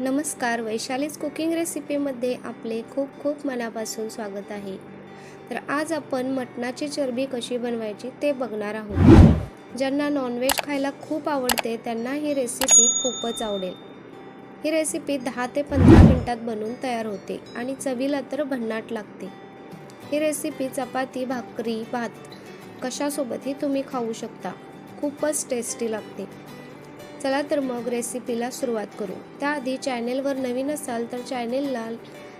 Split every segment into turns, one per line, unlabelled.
नमस्कार वैशालीज कुकिंग रेसिपीमध्ये आपले खूप खूप मनापासून स्वागत आहे. तर आज आपण मटणाची चरबी कशी बनवायची ते बघणार आहोत. ज्यांना नॉनव्हेज खायला खूप आवडते त्यांना ही रेसिपी खूपच आवडेल. ही रेसिपी दहा ते पंधरा मिनटात बनवून तयार होते आणि चवीला तर भन्नाट लागते. ही रेसिपी चपाती भाकरी भात कशासोबतही तुम्ही खाऊ शकता. खूपच टेस्टी लागते. चला तर मग रेसिपीला सुरुवात करू. त्याआधी चॅनेलवर नवीन असाल तर चॅनेलला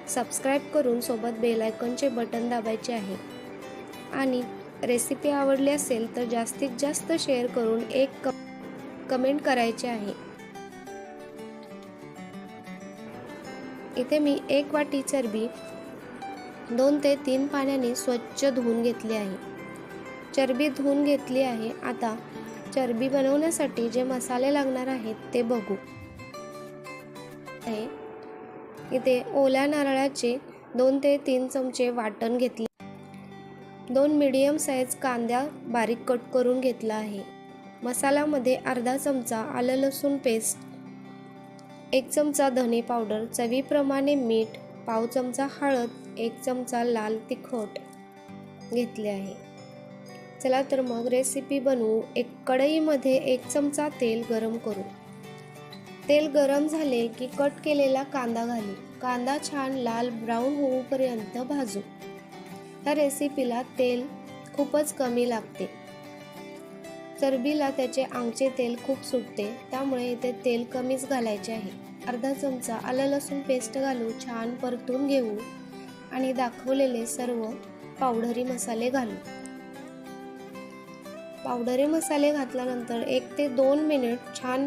सबस्क्राईब करून सोबत बेल आयकॉनचे बटन दाबायचे आहे. आणि रेसिपी आवडली असेल तर जास्तीत जास्त शेअर करून एक क कमेंट करायचे आहे. इथे मी एक वाटी चरबी दोन ते तीन पाण्याने स्वच्छ धुवून घेतली आहे. चरबी धुवून घेतली आहे. आता चरबी बनवण्यासाठी जे मसाले लागणार आहेत ते बघू. आहे इथे ओल्या नारळाचे दोन ते तीन चमचे वाटण घेतले. दोन मीडियम साईज कांद्या बारीक कट करून घेतला आहे. मसाल्यामध्ये अर्धा चमचा आलं लसूण पेस्ट एक चमचा धने पावडर चवीप्रमाणे मीठ पाव चमचा हळद एक चमचा लाल तिखट घेतले आहे. चला तर मग रेसिपी बनवू. एक कढईमध्ये एक चमचा तेल गरम करू. तेल गरम झाले की कट केलेला कांदा घालू. कांदा छान लाल ब्राऊन होऊपर्यंत भाजू. ह्या रेसिपीला तेल खूपच कमी लागते. चरबीला त्याचे आंगचे तेल खूप सुटते. त्यामुळे इथे तेल कमीच घालायचे आहे. अर्धा चमचा आलं लसूण पेस्ट घालू छान परतून घेऊ. आणि दाखवलेले सर्व पावडरी मसाले घालू. पावडरी मसाले घातल्यानंतर एक ते दोन मिनिट छान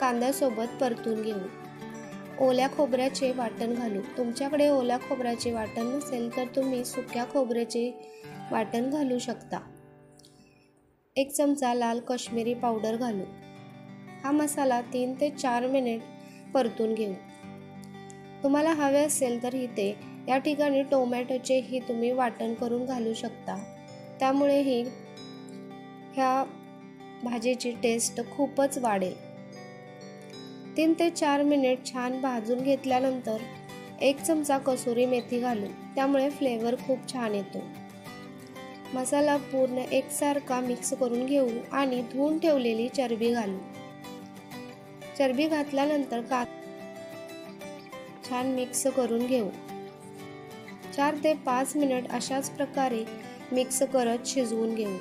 कांद्यासोबत परतून घेऊ. ओल्या खोबऱ्याचे वाटण घालू. तुमच्याकडे ओल्या खोबऱ्याचे वाटण नसेल तर तुम्ही सुक्या खोबऱ्याचे वाटण घालू शकता. एक चमचा लाल काश्मीरी पावडर घालू. हा मसाला तीन ते चार मिनिट परतून घेऊ. तुम्हाला हवे असेल तर इथे या ठिकाणी टोमॅटोचेही तुम्ही वाटण करून घालू शकता. त्यामुळेही ह्या भाजीची टेस्ट खूपच वाढेल. तीन ते चार मिनिट छान भाजून घेतल्यानंतर एक चमचा कसुरी मेथी घालू त्यामुळे फ्लेवर खूप छान येतो. मसाला पूर्ण एकसारखा मिक्स करून घेऊ आणि धुवून ठेवलेली चरबी घालू. चरबी घातल्यानंतर का छान मिक्स करून घेऊ. चार ते पाच मिनिट अशाच प्रकारे मिक्स करत शिजवून घेऊ.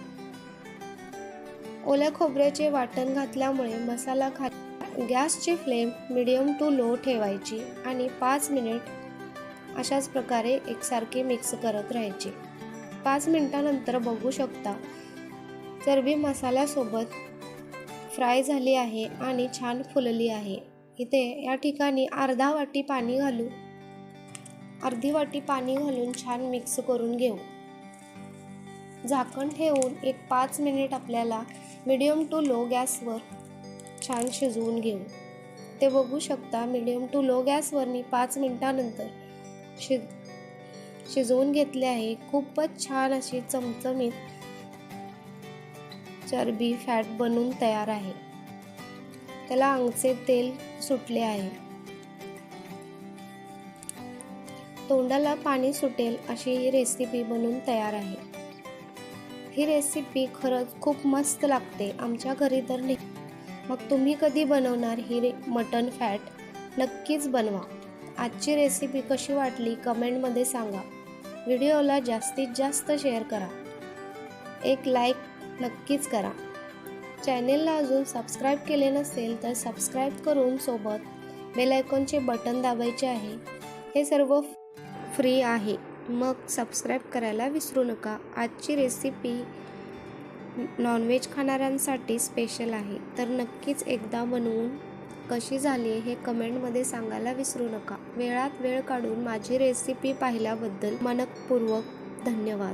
ओल्या खोबऱ्याचे वाटण घातल्यामुळे मसाला खा गॅसची फ्लेम मिडियम टू लो ठेवायची आणि पाच मिनिट अशाच प्रकारे एकसारखे मिक्स करत राहायचे. पाच मिनिटानंतर बघू शकता चरबी मसाल्यासोबत फ्राय झाली आहे आणि छान फुलली आहे. इथे या ठिकाणी अर्धा वाटी पाणी घालू अर्धी वाटी पाणी घालून छान मिक्स करून घेऊ. झाकण ठेवून एक पाच मिनिट आपल्याला मिडियम टू लो गॅसवर छान शिजवून घेऊ. ते बघू शकता मिडियम टू लो गॅसवर मी पाच मिनिटानंतर शिज शिजवून घेतले आहे. खूपच छान अशी चमचमीत चरबी फॅट बनून तयार आहे. त्याला अंगचे तेल सुटले आहे. तोंडाला पाणी सुटेल अशी रेसिपी बनवून तयार आहे. ही रेसिपी खरंच खूप मस्त लागते. आमच्या घरी तर नाही. मग तुम्ही कधी बनवणार ही रे मटन फॅट नक्कीच बनवा. आजची रेसिपी कशी वाटली कमेंटमध्ये सांगा. व्हिडिओला जास्तीत जास्त शेअर करा. एक लाईक नक्कीच करा. चॅनेलला अजून सबस्क्राईब केले नसेल तर सबस्क्राईब करून सोबत बेलायकॉनचे बटन दाबायचे आहे. हे सर्व फ्री आहे. मग सबस्क्राईब करायला विसरू नका. आजची रेसिपी नॉनव्हेज खाणाऱ्यांसाठी स्पेशल आहे. तर नक्कीच एकदा बनवून कशी झाली हे कमेंटमध्ये सांगायला विसरू नका. वेळात वेळ काढून माझी रेसिपी पाहिल्याबद्दल मनपूर्वक धन्यवाद.